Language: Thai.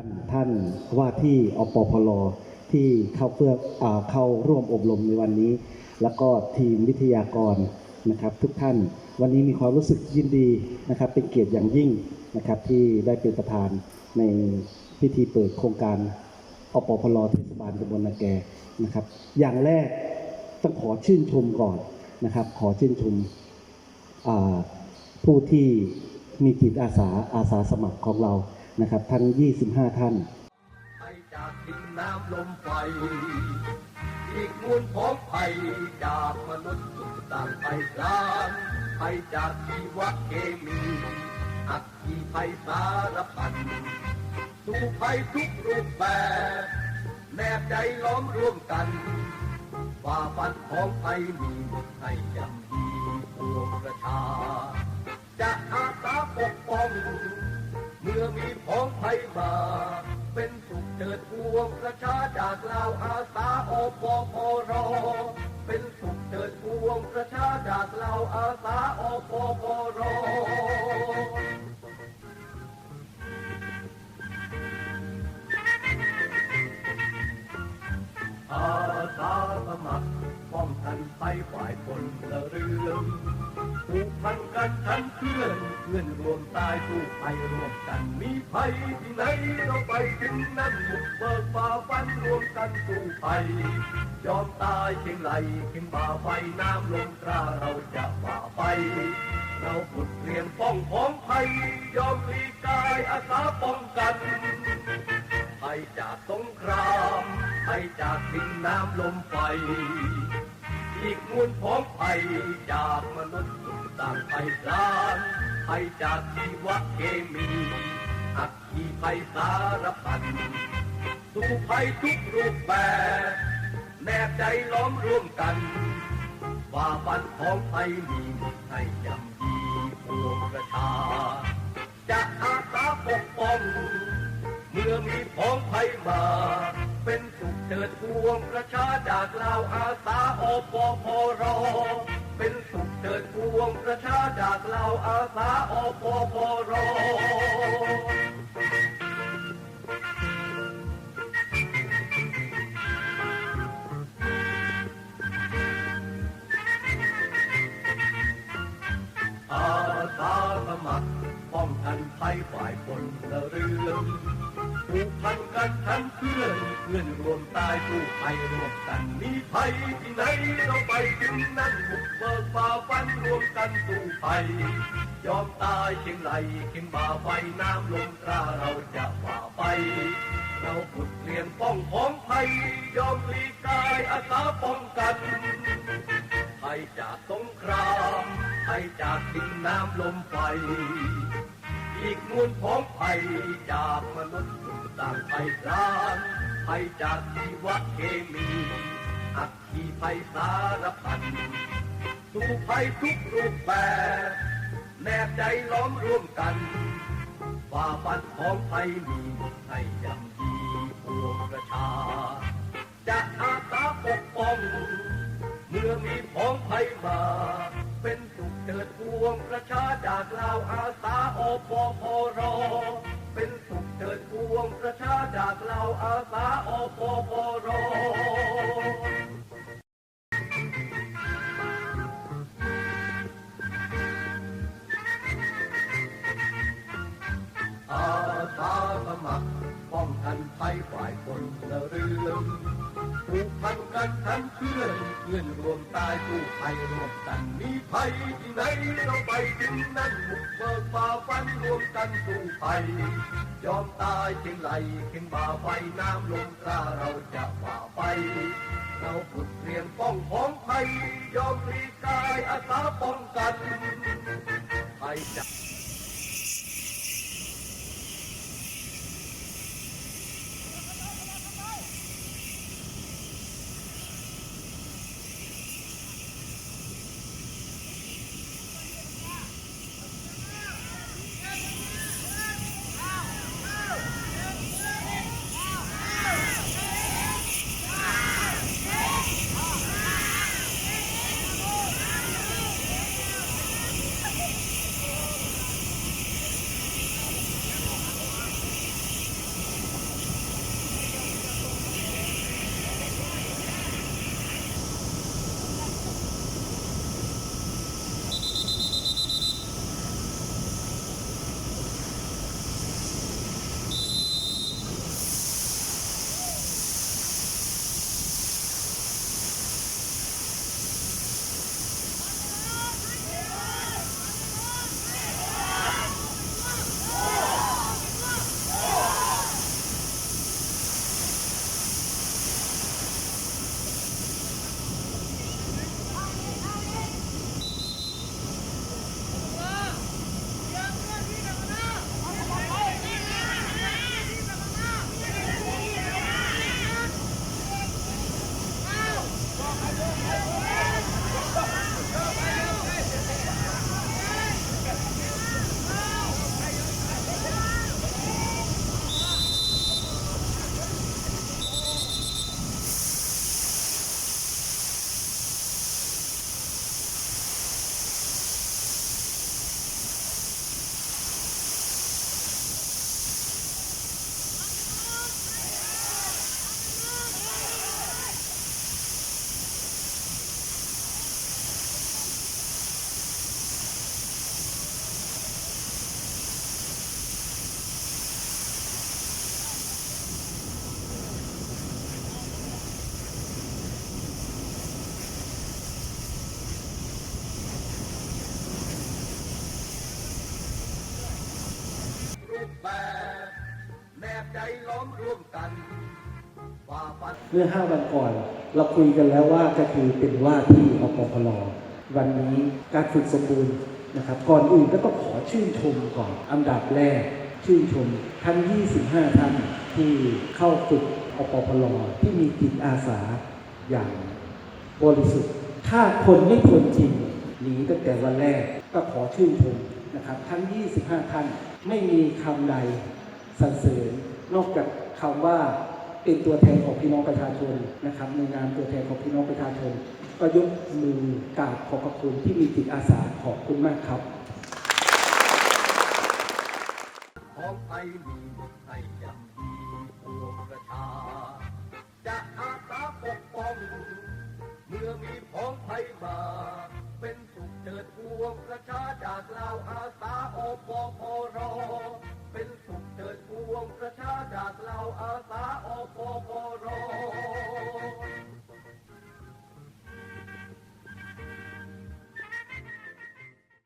านท่านว่าที่อปพลที่เข้าเพื่ออเข้าร่วมอบรมในวันนี้ แล้วก็ทีมวิทยากรนะครับ ทุกท่านวันนี้มีความรู้สึกยินดีนะครับ เป็นเกียรติอย่างยิ่งนะครับที่ได้เป็นประธานในพิธีเปิดโครงการอปพลเทศบาลตำบลนาแกนะครับ อย่างแรกต้องขอชื่นชมก่อนนะครับ ขอชื่นชมผู้ที่มีจิตอาสาอาสาสมัครของเรา นะครับทั้ง 25 ท่านไปจากดินน้ำลมไฟอีกมูลของภัยจากมนุษย์สุดต่างไปกลางไปจากชีวเคมีอักขีภัยสารพันสู่ภัยทุกรูปแบบแนบใจล้อมร่วมกันฝ่าฟันของภัยมีให้ยำยีปวงประชา ยมา เป็นสุขเกิดพวงประชาจากลาวอาสาอปพรเป็นสุขเกิดพวงประชาจากลาวอาสาอ กันภัยฝ่ายคนละเรื่องผูกพันกันทั้งเพื่อนเพื่อนรวมตายสู้ภัยรวมกันมีภัยที่ไหนเราไปถึงนั้นบุกเบิกฝ่าฟันรวมกันสู้ภัยยอมตายเชียงไหลเข็นบ่าไฟน้ำลมตราเราจะฝ่าไปเราฝึกเรียนป้องของภัยยอมหลีกกายอาสาป้องกันภัยจากสงครามภัยจากดินน้ำลมไฟ อีกมูลของภัยจากมนุษย์สุดต่างภัยสารภัยจากชีวเคมีอักขีภัยสารพันสู่ภัยทุกรูปแบบแนบใจล้อมร่วมกันว่าฟันของภัยมีให้ยำยีปวงประชา จะอาสาปกป้องเมื่อมีพ้องภัยมา เป็นสุขเถิดพวงประชาจากลาวอาสาอปพรเป็นสุขเถิดพวงประชาจากลาวอาสาอปพรอาสาสมัครป้องกันภัยฝ่ายคนลเรือง ผูกพันกันทั้งเพื่อนเพื่อนรวมตายสู้ภัยรวมกันมีภัยที่ไหนเราไปถึงนั้นบุกเบิกฝ่าฟันรวมกันสู้ภัยยอมตายเชียงไหลเข็นบ่าไฟน้ำลมตราเราจะฝ่าไปเราฝึกเรียนป้องของภัยยอมหลีกกายอาสาป้องกันภัยจากสงครามภัยจากดินน้ำลมไฟ อีกมูลของภัยจากมนุษย์สุดต่างภัยกลางภัยจากชีวเคมีอักขีภัยสารพันสู่ภัยทุกรูปแบบแนบใจล้อมร่วมกันฝ่าฟันของภัยมีให้ยำยีปวงประชา จะอาสาปกป้อง เมื่อมีพ้องภัยมา เป็นสุขเถิดพวงประชาจากลาวอาสาอปพอรอ เป็นสุขเถิดพวงประชาจากลาวอาสาอปพอรอาสาสมัครป้องกันภัยฝ่ายคนละเรืองผูกพันกันทั้งเพื่อนเพื่อ วมตายสู้ภัยรวมกันมีภัยที่ไหนเราไปถึงนั้นบุกเบิกฝ่าฟันรวมกันสู้ภัยยอมตายเชียงไหลเข็นบ่าไฟน้ำลมตราเราจะฝ่าไปเราฝึกเรียนป้องของภัยยอมรีกายอาสาป้องกันไปจา แนบใจล้อมร่วมกันฝ่าฟันเมื่อ5วันก่อน เราคุยกันแล้วว่าจะคือเป็นว่าที่อปพลวันนี้การฝึกสมบูรณ์นะครับ ก่อนอื่นก็ต้องขอชื่นชมก่อนอันดับแรก ชื่นชมทั้ง 25 ท่านที่เข้าฝึกอปพลที่มีจิตอาสาอย่างบริสุทธิ์ ถ้าคนไม่ทนจริงหนีตั้งแต่วันแรกก็ขอชื่นชมนะครับ ทั้ง 25 ท่าน ไม่มีคำใดสรรเสริญนอกจากคำว่าเป็นตัวแทนของพี่น้องประชาชนนะครับในนามตัวแทนของพี่น้องประชาชน ก็ยกมือกราบขอบพระคุณที่มีจิตอาสาขอบคุณมากครับขอไทยมีให้ยังดีปวงประชา จะอาสาปกป้อง เมื่อมีพ้องไทยมา ชาจากเราอาสาอปพรอเป็นสุขเถิดพวงประชาจากเราอาสาอปพรอ